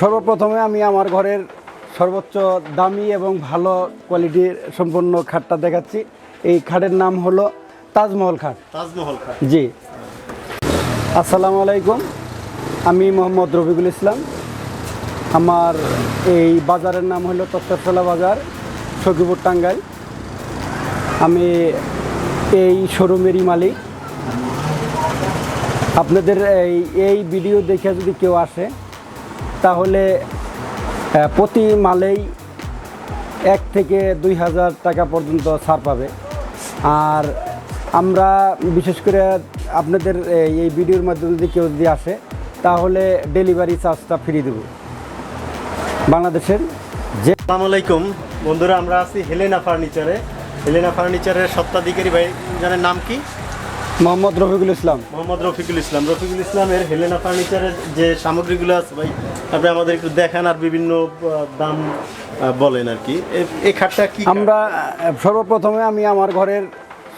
সর্বপ্রথমে আমি আমার ঘরের সর্বোচ্চ দামি এবং ভালো কোয়ালিটির সম্পন্ন খাটটা দেখাচ্ছি। এই খাটের নাম হলো তাজমহল খাট। তাজমহল খাট। জি। আসসালামু আলাইকুম। আমি মোহাম্মদ রফিকুল ইসলাম। আমার এই বাজারের নাম হলো তত্ত্বশালা বাজার সখীপুর টাঙ্গাইল। আমি এই শোরুমেরই মালিক। আপনাদের এই এই ভিডিও দেখে যদি কেউ আসে তাহলে প্রতি মালেই এক থেকে দুই হাজার টাকা পর্যন্ত ছাড় পাবে। আর আমরা বিশেষ করে আপনাদের এই- ভিডিওর মাধ্যমে যদি কেউ যদি আসে তাহলে ডেলিভারি চার্জটা ফ্রি দেব। বাংলাদেশের যে আলাইকুম। বন্ধুরা আমরা আছি হেলেনা ফার্নিচারে। হেলেনা ফার্নিচারের সত্ত্বাধিকারী ভাই জানেন নাম কি? মোহাম্মদ রফিকুল ইসলাম। মোহাম্মদ রফিকুল ইসলাম। রফিকুল ইসলামের হেলেনা ফার্নিচারের যে সামগ্রীগুলো আছে ভাই আপনি আমাদের একটু দেখান আর বিভিন্ন দাম বলেন আর কি। এই খাটটা কি আমরা সর্বপ্রথমে আমি আমার ঘরের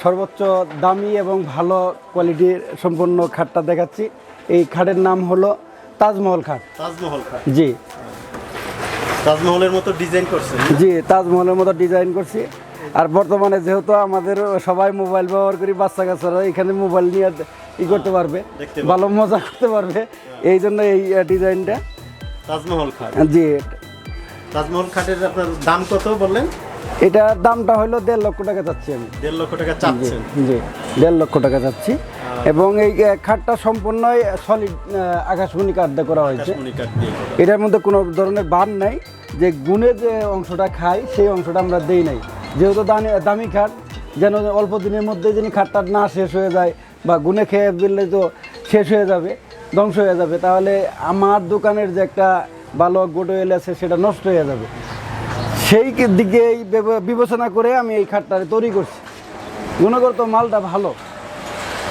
সর্বোচ্চ দামি এবং ভালো কোয়ালিটির সম্পন্ন খাটটা দেখাচ্ছি। এই খাটের নাম হলো তাজমহল খাট। তাজমহল খাট। জি। তাজমহলের মতো ডিজাইন করছেন জি তাজমহলের মতো ডিজাইন করছি। আর বর্তমানে যেহেতু আমাদের সবাই মোবাইল ব্যবহার করি বাচ্চা কাচ্চারা এখানে মোবাইল নিয়ে ই করতে পারবে ভালো মজা করতে পারবে। এই জন্য এই ডিজাইনটা তাজমহল খাট। জি। তাজমহল খাটের আপনার দাম কত বললেন? এটার দামটা হলো দেড় লক্ষ টাকা চাচ্ছি আমি। দেড় লক্ষ টাকা চাচ্ছেন। জি দেড় লক্ষ টাকা চাচ্ছি। এবং এই খাটটা সম্পূর্ণই সলিড আকাশমণি কাঠ দিয়ে করা হয়েছে। এটার মধ্যে কোনো ধরনের বার নাই। যে গুণে যে অংশটা খাই সেই অংশটা আমরা দেই নাই। যেহেতু দামি দামি খাট যেন অল্প দিনের মধ্যে যিনি খাটটা না শেষ হয়ে যায় বা গুণে খেয়ে ফেললে তো শেষ হয়ে যাবে। ধ্বংস হয়ে যাবে। তাহলে আমার দোকানের যে একটা ভালো গোডওয়েল আছে, সেটা নষ্ট হয়ে যাবে। সেই দিকে বিবেচনা করে আমি এই খাটটা তৈরি করছি। গুণগত মালটা ভালো।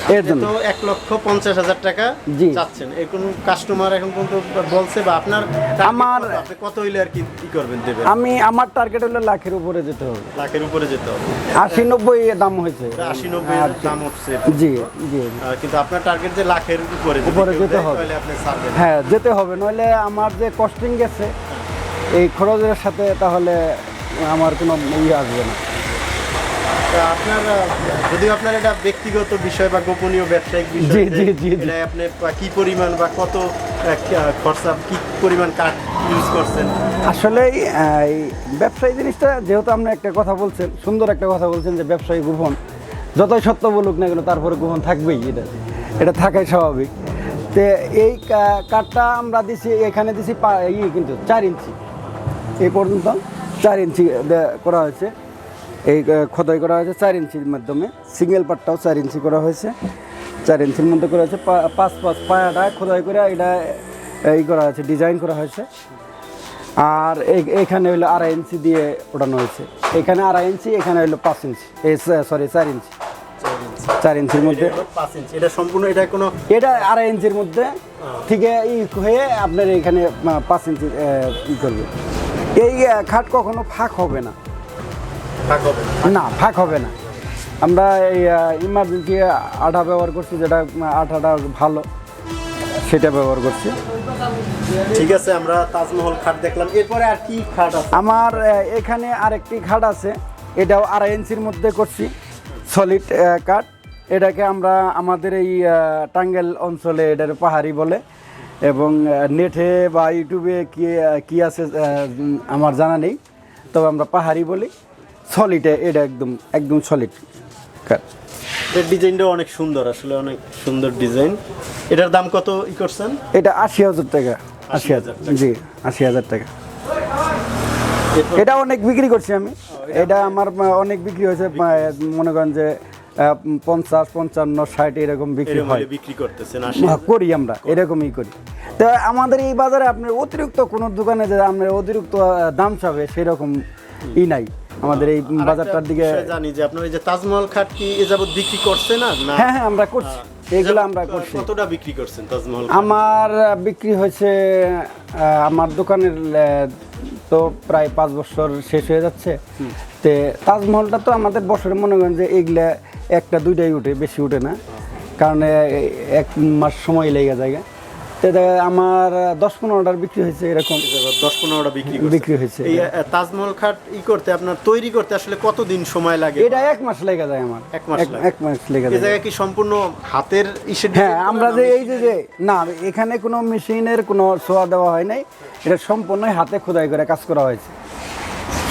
এর জন্য। তো এক লক্ষ পঞ্চাশ হাজার টাকা জি। চাচ্ছেন এরকম কাস্টমার এখন পর্যন্ত বলছে বা আপনার আমার- কত? হইলে আর কি কি করবেন দেবেন? আমি আমার টার্গেট হলো লাখের উপরে যেতে হবে। লাখের উপরে যেতে হবে। আশি নব্বই দাম হয়েছে। আশি নব্বই দাম উঠছে। জি জি। কিন্তু আপনার টার্গেট যে লাখের উপরে উপরে যেতে হবে। হ্যাঁ যেতে হবে। নইলে আমার যে কস্টিং গেছে এই খরচের সাথে তাহলে আমার কোনো ইয়ে আসবে না। আপনার যদিও আপনার এটা ব্যক্তিগত বিষয় বা গোপনীয় ব্যবসায়িক বিষয় জি, জি, জি। এটা আপনি কি পরিমাণ বা কত খরচা কি পরিমাণ কাঠ ইউজ করছেন? আসলে এই ব্যবসায়ী জিনিসটা যেহেতু আপনি একটা কথা বলছেন সুন্দর একটা কথা বলছেন যে ব্যবসায়ী গোপন যতই সত্য বলুক না কেন তারপরে গোপন থাকবেই এটা। এটা থাকাই স্বাভাবিক। তো এই কাঠটা আমরা দিছি এখানে দিছি পা- ই কিন্তু চার ইঞ্চি। এই পর্যন্ত চার ইঞ্চি করা হয়েছে। এই খোদাই করা হয়েছে চার ইঞ্চির মাধ্যমে। সিঙ্গেল পাটটাও চার ইঞ্চি করা হয়েছে। চার ইঞ্চির মধ্যে করা হয়েছে পাঁচ পাঁচ পায়াটা খোদাই করে এটা এই করা হয়েছে ডিজাইন করা হয়েছে। আর এখানে হলো আড়াই ইঞ্চি দিয়ে ওঠানো হয়েছে। এখানে আড়াই ইঞ্চি এখানে হলো পাঁচ ইঞ্চি। এই সরি চার ইঞ্চি। চার ইঞ্চির মধ্যে পাঁচ ইঞ্চি। এটা সম্পূর্ণ এটা কোনো এটা আড়াই ইঞ্চির মধ্যে থেকে ই হয়ে আপনার এখানে পাঁচ ইঞ্চি ই করবে। এই খাট কখনো ফাঁক হবে না। না। না ফাঁক হবে না। আমরা এই ইমার্জেন্সি আঠা ব্যবহার করছি যেটা আঠাটা ভালো সেটা ব্যবহার করছি। ঠিক আছে আমরা তাজমহল খাট দেখলাম। এরপরে আর কি খাট আছে? আমার এখানে আরেকটি খাট আছে এটাও আড়াই ইঞ্চির মধ্যে করছি সলিড কাঠ। এটাকে আমরা আমাদের এই টাঙ্গেল অঞ্চলে এটার পাহাড়ি বলে এবং নেটে বা ইউটিউবে কি কী আছে আমার জানা নেই তবে আমরা পাহাড়ি বলি। সলিডে এটা একদম একদম সলিড কাঠ এর ডিজাইনটা অনেক সুন্দর আসলে অনেক সুন্দর ডিজাইন। এটার দাম কত ই করছেন? এটা আশি হাজার টাকা। আশি হাজার জি আশি হাজার টাকা। এটা অনেক বিক্রি করছি আমি। এটা আমার অনেক বিক্রি হয়েছে মনে করেন যে পঞ্চাশ পঞ্চান্ন ষাট এরকম বিক্রি হয়। বিক্রি করতেছেন হ্যাঁ, করি আমরা এরকমই করি। তো আমাদের এই বাজারে আপনার অতিরিক্ত কোনো দোকানে যে আপনার অতিরিক্ত দাম চাবে সেরকম ই নাই। আমাদের এই বাজারটার দিকে জানি যে আপনার এই যে তাজমহল খাট কি এ যাবত বিক্রি করছে না? হ্যাঁ হ্যাঁ আমরা করছি। এইগুলো আমরা করছি। কতটা বিক্রি করছেন তাজমহল আমার বিক্রি হয়েছে আমার দোকানের তো প্রায় পাঁচ বছর শেষ হয়ে যাচ্ছে। তে তাজমহলটা তো আমাদের বছরে মনে করেন যে এগুলা একটা দুইটাই উঠে বেশি উঠে না। কারণ এক মাস সময় লেগে যায়। আমার দশ পনেরোটার বিক্রি হয়েছে এরকম। দশ পনেরোটা বিক্রি। বিক্রি হয়েছে। এই তাজমহল খাট ই করতে আপনার তৈরি করতে আসলে কতদিন সময় লাগে? এটা এক মাস লেগে যায় আমার। এক মাস এক- মাস লেগে যায়। জায়গায় কি সম্পূর্ণ হাতের ইসে হ্যাঁ আমরা যে এই যে যে না এখানে কোনো মেশিনের কোনো ছোঁয়া দেওয়া হয় নাই। এটা সম্পূর্ণই হাতে খোদাই করে কাজ করা হয়েছে।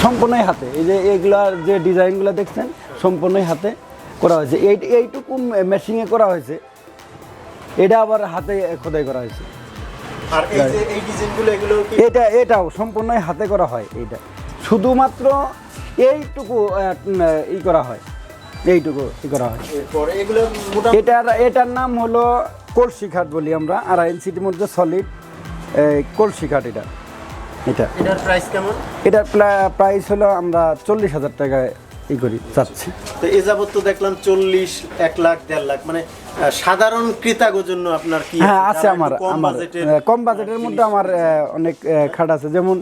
সম্পূর্ণই হাতে। এই যে এগুলার যে ডিজাইনগুলো দেখছেন সম্পূর্ণই হাতে করা হয়েছে। এই এইটুকু মেশিনে করা হয়েছে। এটা আবার হাতে খোদাই করা হয়েছে। আর এই যে এই ডিজাইনগুলো এগুলো এটা এটাও সম্পূর্ণই হাতে করা হয় এইটা। শুধুমাত্র এইটুকু ই করা হয়। এইটুকু ই করা হয়। এটার এটার নাম হলো কলসি খাট বলি আমরা আড়াই ইঞ্চির মধ্যে সলিড কলসি খাট এটা। এটা। এটার প্রাইস কেমন? এটার প্রাইস হলো আমরা চল্লিশ হাজার টাকায় ই করি চাচ্ছি। তো এ যাবত তো দেখলাম চল্লিশ এক লাখ দেড় লাখ মানে সাধারণ ক্রেতাগোর জন্য আপনার কি হ্যাঁ আছে? আমার আমার কম বাজেটের মধ্যে আমার অনেক খাট আছে। যেমন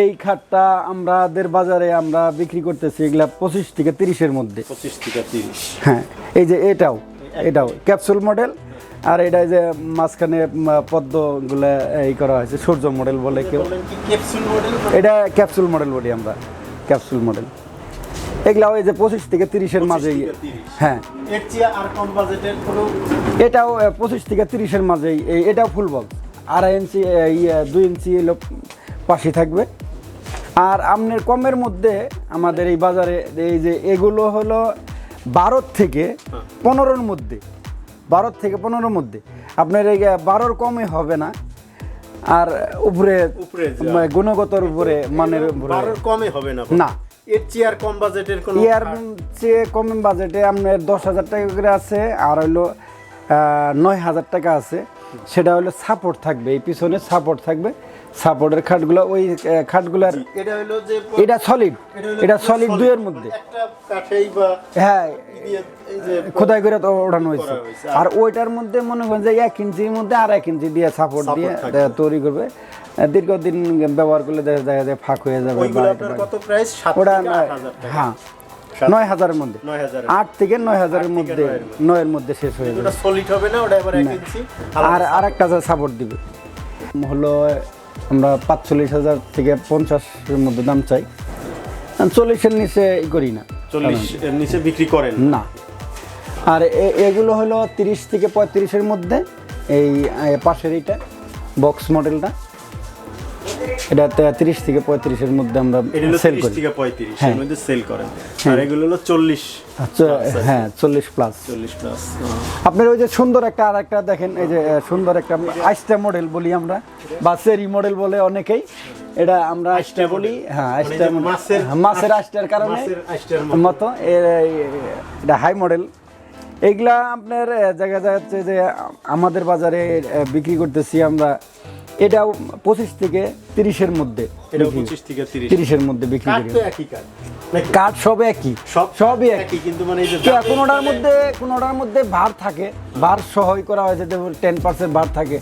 এই খাটটা আমাদের বাজারে আমরা বিক্রি করতেছি এগুলা পঁচিশ থেকে তিরিশের মধ্যে। পঁচিশ থেকে তিরিশ। হ্যাঁ এই যে এটাও এটাও ক্যাপসুল মডেল। আর এটা যে মাঝখানে পদ্মগুলো এই করা হয়েছে সূর্য মডেল বলে কেউ। এটা ক্যাপসুল মডেল বলি আমরা ক্যাপসুল মডেল। এগুলা ওই যে পঁচিশ থেকে তিরিশের মাঝে হ্যাঁ। এটাও পঁচিশ থেকে তিরিশের মাঝেই এটাও ফুল বক্স আড়াই ইঞ্চি ইয়ে, দুই ইঞ্চি এলো পাশে থাকবে। আর আপনার কমের মধ্যে আমাদের এই বাজারে এই যে এগুলো হলো বারোর থেকে পনেরোর মধ্যে। বারোর থেকে পনেরোর মধ্যে। আপনার এই বারোর কমে হবে না। আর উপরে গুণগতর উপরে মানের উপরে কমে হবে না না। এর চেয়ার কম বাজেটের কোনো ইয়ার চেয়ে কম বাজেটে আপনার দশ হাজার টাকা করে আছে আর হইল নয় হাজার টাকা আছে। সেটা হলো সাপোর্ট থাকবে এই পিছনে সাপোর্ট থাকবে। সাপোর্টের খাটগুলো ওই খাটগুলার এটা হলো যে এটা সলিড এটা সলিড দুইয়ের মানে মধ্যে বা হ্যাঁ এই যে খোদাই করে তো ওঠানো হয়েছে। আর ওইটার মধ্যে মনে করেন যে এক ইঞ্চির মধ্যে আর এক ইঞ্চি দিয়ে সাপোর্ট দিয়ে তৈরি করবে। দীর্ঘদিন ব্যবহার করলে দেখা যায় যে ফাঁক হয়ে যাবে ওটা হ্যাঁ নয় হাজারের মধ্যে। আট থেকে নয় হাজারের মধ্যে নয়ের মধ্যে। মধ্যে শেষ হয়ে যাবে। সলিড হবে না ওটা ইঞ্চি। আর আর একটা সাপোর্ট দিবে হলো আমরা পাঁচচল্লিশ হাজার থেকে পঞ্চাশের মধ্যে দাম চাই। চল্লিশের নিচে ই করি না। চল্লিশের নিচে বিক্রি করেন? না। আর এ- এগুলো হলো তিরিশ থেকে পঁয়ত্রিশের মধ্যে এই পাশের এইটা বক্স মডেলটা এটা তিরিশ থেকে পঁয়ত্রিশের মধ্যে আমরা সেল করি। থেকে পঁয়ত্রিশ হ্যাঁ। এর মধ্যে সেল করেন। আর এগুলো হলো চল্লিশ আচ্ছা, হ্যাঁ চল্লিশ প্লাস চল্লিশ প্লাস আপনার ওই যে সুন্দর একটা আর একটা দেখেন এই যে সুন্দর একটা আইস্টা মডেল বলি আমরা বা চেরি মডেল বলে অনেকেই। এটা আমরা আইস্টা বলি হ্যাঁ আইস্টা মানে যে মাছের- মাছের আইস্টার কারণে মাছের আইস্টার মতো। এটা হাই মডেল এইগুলা আপনার জায়গা যাচ্ছে যে আমাদের বাজারে বিক্রি করতেছি আমরা এটাও পঁচিশ থেকে তিরিশের মধ্যে তিরিশের মধ্যে বিক্রি করি। কাঠ সব একই সব সবই একই কিন্তু মানে এই যে কোনোটার মধ্যে কোনোটার মধ্যে ভার থাকে ভার সহই করা হয়েছে টেন পার্সেন্ট ভার থাকে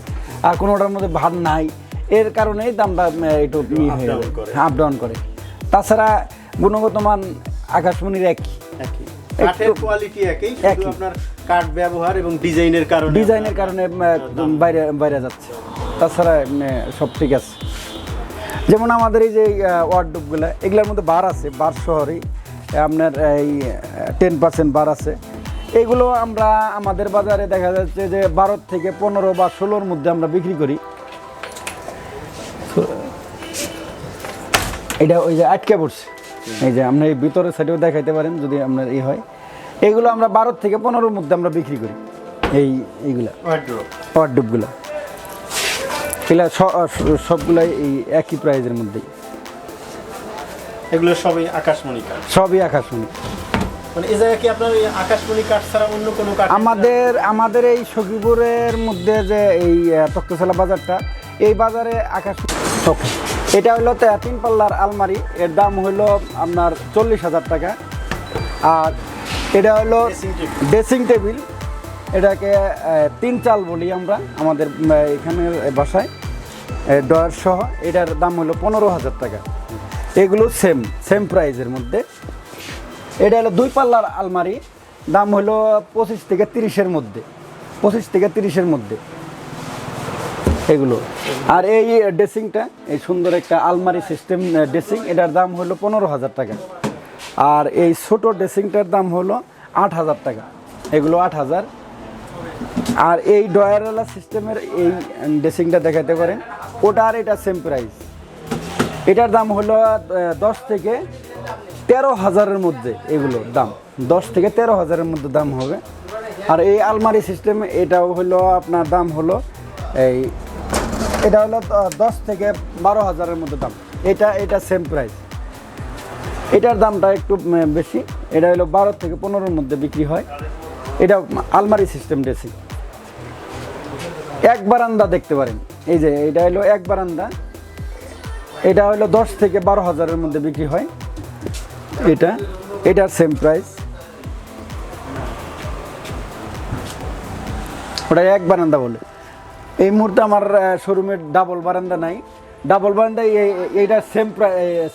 আর কোনোটার মধ্যে ভার নাই। এর কারণেই দামটা একটু। আপ ডাউন করে। তাছাড়া গুণগত মান আকাশমণির একই। একই। কাঠের কোয়ালিটি একই শুধু আপনার কাঠ ব্যবহার এবং ডিজাইনের কারণে ডিজাইনের কারণে বাইরে বাইরে যাচ্ছে। তাছাড়া সব ঠিক আছে। যেমন আমাদের এই যে ওয়ার্ডগুলো এগুলোর মধ্যে বার আছে বার শহরেই। আপনার এই টেন পার্সেন্ট বার আছে। এগুলো আমরা আমাদের বাজারে দেখা যাচ্ছে যে বারো থেকে পনেরো বা ষোলোর মধ্যে আমরা বিক্রি করি। এটা ওই যে আটকে পড়ছে। এই যে আমরা এই ভিতরের সাইডেও দেখাইতে পারেন যদি আপনার এই হয়। এগুলো আমরা বারো থেকে পনেরোর মধ্যে আমরা বিক্রি করি। এই এইগুলা। ওয়ার্ডুপগুলো এগুলা সবগুলাই এই একই প্রাইজের মধ্যেই। এগুলো সবই আকাশমণি কাঠ সবই আকাশমণি। মানে এই জায়গায় কি আপনার এই আকাশমণি কাঠ ছাড়া অন্য কোনো কাঠ আমাদের আমাদের এই সখীপুরের মধ্যে যে এই তক্তশালা বাজারটা এই বাজারে আকাশ এটা হলো তে- তিন পাল্লার আলমারি। এর দাম হলো আপনার চল্লিশ হাজার টাকা। আর এটা হলো ড্রেসিং টেবিল এটাকে তিন চাল বলি আমরা আমাদের এখানে বাসায় ডয়ার সহ। এটার দাম হলো পনেরো হাজার টাকা। এগুলো সেম সেম প্রাইজের মধ্যে। এটা হলো দুই পাল্লার আলমারি। দাম হলো পঁচিশ থেকে তিরিশের মধ্যে। পঁচিশ থেকে তিরিশের মধ্যে। এগুলো। আর এই ড্রেসিংটা, এই সুন্দর একটা আলমারি সিস্টেম ড্রেসিং, এটার দাম হলো পনেরো হাজার টাকা। আর এই ছোট ড্রেসিংটার দাম হলো আট হাজার টাকা। এগুলো আট হাজার। আর এই ডয়ারওয়ালা সিস্টেমের এই ড্রেসিংটা দেখাতে পারেন। ওটা আর এটা সেম প্রাইস এটার দাম হলো দশ থেকে তেরো হাজারের মধ্যে এগুলোর দাম। দশ থেকে তেরো হাজারের মধ্যে দাম হবে। আর এই আলমারি সিস্টেম, এটাও হলো আপনার দাম হলো এই এটা হলো দশ থেকে বারো হাজারের মধ্যে দাম। এটা এটা সেম প্রাইস এটার দামটা একটু বেশি। এটা হলো বারো থেকে পনেরোর মধ্যে বিক্রি হয়। এটা আলমারি সিস্টেম ড্রেসিং এক বারান্দা দেখতে পারেন। এই যে, এটা হলো এক বারান্দা। এটা হলো দশ থেকে বারো হাজারের মধ্যে বিক্রি হয়। এটা এটার সেম প্রাইস ওটা এক বারান্দা বলে। এই মুহূর্তে আমার শোরুমের ডাবল বারান্দা নাই। ডাবল বারান্দা এইটা সেম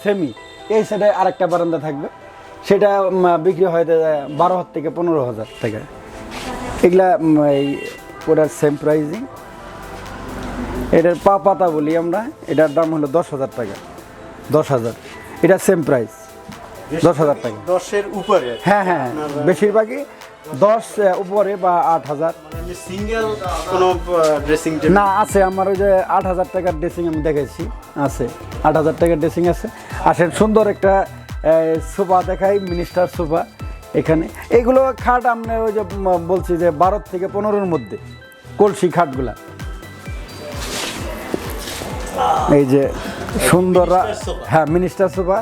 সেমি এই সাইডে আরেকটা বারান্দা থাকবে। সেটা বিক্রি হয় বারো হাজার থেকে পনেরো হাজার টাকা। এগুলা এই ওটার সেম প্রাইজিং এটার পা পাতা বলি আমরা এটার দাম হলো দশ হাজার টাকা। দশ হাজার। এটা সেম প্রাইস দশ হাজার টাকা। দশের উপরে? হ্যাঁ হ্যাঁ বেশিরভাগই দশ উপরে বা আট হাজার। সিঙ্গেল কোনো ড্রেসিং না আছে আমার ওই যে আট হাজার টাকার ড্রেসিং আমি দেখেছি আছে আট হাজার টাকার ড্রেসিং আছে। আসেন সুন্দর একটা সোফা দেখাই মিনিস্টার সোফা এখানে। এগুলো খাট আপনার ওই যে বলছি যে বারো থেকে পনেরোর মধ্যে কলসি খাটগুলা। এই যে সুন্দর। হ্যাঁ মিনিস্টার সোফা।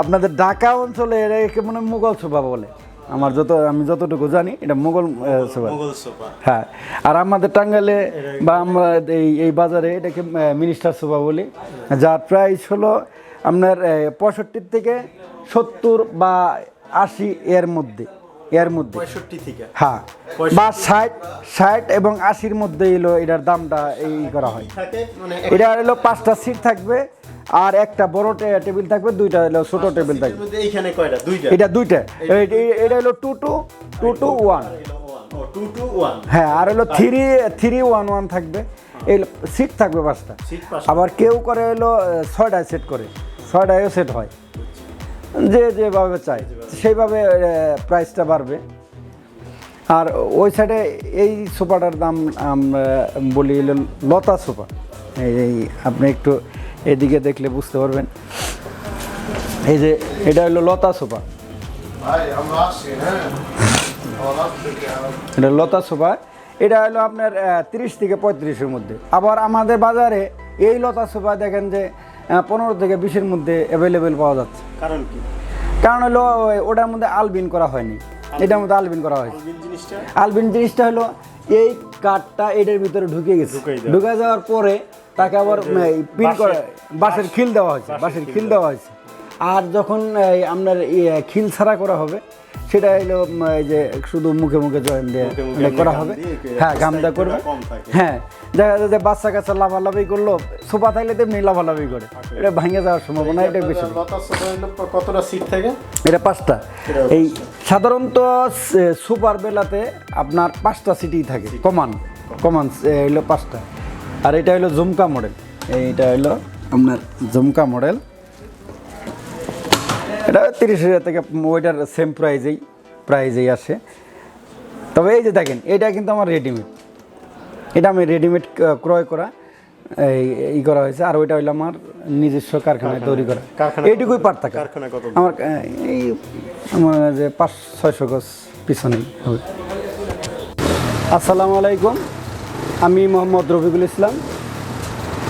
আপনাদের ঢাকা অঞ্চলে একে মনে মুঘল সোফা বলে। আমার যত আমি যতটুকু জানি এটা মোগল সোফা। হ্যাঁ আর আমাদের টাঙ্গালে বা আমরা এই এই বাজারে এটাকে মিনিস্টার সোফা বলি যার প্রাইস হলো আপনার পঁয়ষট্টি থেকে সত্তর বা আশি এর মধ্যে এর মধ্যে। হ্যাঁ বা ষাট ষাট এবং আশির মধ্যে এলো এটার দামটা এই করা হয়। মানে এটা হলো পাঁচটা সিট থাকবে আর একটা বড় টেবিল থাকবে দুইটা হলো ছোট টেবিল থাকবে এইখানে কয়টা? দুইটা। এটা দুইটা। এটা হলো two two two two one হ্যাঁ আর হলো থ্রি থ্রি ওয়ান ওয়ান থাকবে। এই সিট থাকবে পাঁচটা। আবার কেউ করে হলো ছয়টায় সেট করে। ছয়টায়ও সেট হয়। যে যেভাবে চায়। সেইভাবে প্রাইসটা বাড়বে। আর ওই সাইডে এই সোফাটার দাম আমরা বলি হলো লতা সোফা এই আপনি একটু এদিকে দেখলে বুঝতে পারবেন। এই যে এটা হলো লতা সোফা। ভাই আমরা আসছি হ্যাঁ? আর এটা লতা সোফা। এটা হলো আপনার তিরিশ থেকে পঁয়ত্রিশের মধ্যে। আবার আমাদের বাজারে এই লতা সোফা দেখেন যে পনেরো থেকে বিশের মধ্যে অ্যাভেলেবেল পাওয়া যাচ্ছে। কারণ কি? কারণ হলো ওটার মধ্যে আলবিন করা হয়নি। এটার মধ্যে আলবিন করা হয়েছে। আলবিন জিনিসটা? হলো এই কাঠটা এটার ভিতরে ঢুকে গেছে। ঢুকে যাওয়ার পরে তাকে আবার পিন করে বাঁশের খিল দেওয়া হয়েছে বাঁশের খিল দেওয়া হয়েছে। আর যখন আপনার খিল ছাড়া করা হবে সেটা হলো এই যে শুধু মুখে মুখে জয়েন দিয়ে করা হবে। হ্যাঁ গামদা করবে। হ্যাঁ দেখা যায় যে বাচ্চা কাচ্চা লাফালাফি করল সোফা থাকলে তেমনি লাফালাফি করে। এটা ভাঙে যাওয়ার সম্ভাবনা এটা বেশি। কতটা সিট থাকে? এটা পাঁচটা। এই সাধারণত সুপার বেলাতে আপনার পাঁচটা সিটি থাকে কমান কমান হলো পাঁচটা। আর এটা হলো জুমকা মডেল এইটা হলো আপনার জুমকা মডেল এটা তিরিশ হাজার থেকে ওইটার সেম প্রাইজেই প্রাইজেই আসে। তবে এই যে দেখেন এটা কিন্তু আমার রেডিমেড এটা আমি রেডিমেড ক্রয় করা এই ই করা হয়েছে। আর ওইটা হইল আমার নিজস্ব কারখানায় তৈরি করা। এইটুকুই পার থাকে কারখানা আমার এই আমার যে পাঁচ ছয়শো গজ পিছনেই হবে। আসসালামু আলাইকুম। আমি মোহাম্মদ রফিকুল ইসলাম।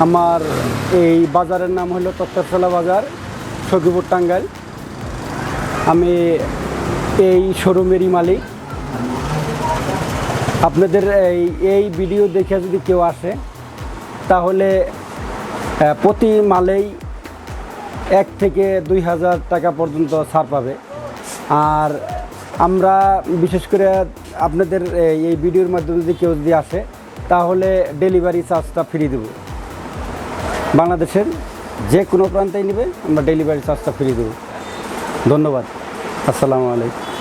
আমার এই বাজারের নাম হলো তত্ত্বশালা বাজার, সখীপুর টাঙ্গাইল। আমি এই শোরুমেরই মালিক। আপনাদের এই এই ভিডিও দেখে যদি কেউ আসে, তাহলে প্রতি মালেই এক থেকে দুই হাজার টাকা পর্যন্ত ছাড় পাবে। আর আমরা বিশেষ করে আপনাদের এই ভিডিওর মাধ্যমে যদি কেউ যদি আসে তাহলে ডেলিভারি চার্জটা ফ্রি দেবো। বাংলাদেশের যে কোনো প্রান্তেই নেবে, আমরা ডেলিভারি চার্জটা ফ্রি দেবো। ধন্যবাদ। আসসালামু আলাইকুম।